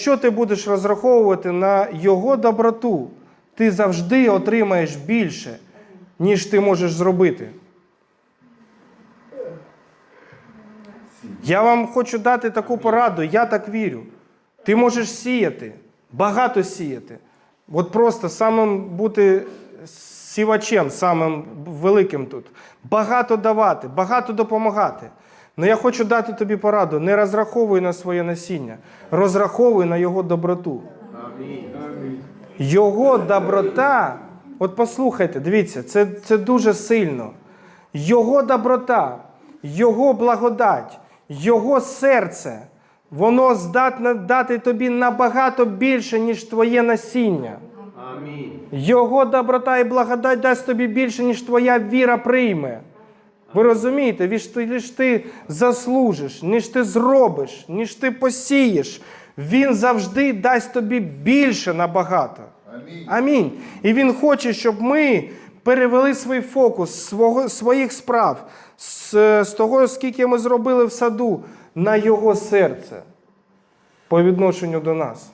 Якщо ти будеш розраховувати на Його доброту, ти завжди отримаєш більше, ніж ти можеш зробити. Я вам хочу дати таку пораду, я так вірю. Ти можеш сіяти, багато сіяти. От просто самим бути сівачем, самим великим тут. Багато давати, багато допомагати. Ну я хочу дати тобі пораду: не розраховуй на своє насіння, розраховуй на його доброту. Його доброта, от послухайте, дивіться, це, це дуже сильно. Його доброта, Його благодать, Його серце, воно здатне дати тобі набагато більше, ніж твоє насіння. Його доброта і благодать дасть тобі більше, ніж твоя віра прийме. Ви розумієте, ніж ти, заслужиш, ніж ти зробиш, ніж ти посієш, він завжди дасть тобі більше набагато. Амінь. Амінь. І він хоче, щоб ми перевели свій фокус свого, своїх справ, з, з того, скільки ми зробили в саду, на його серце по відношенню до нас.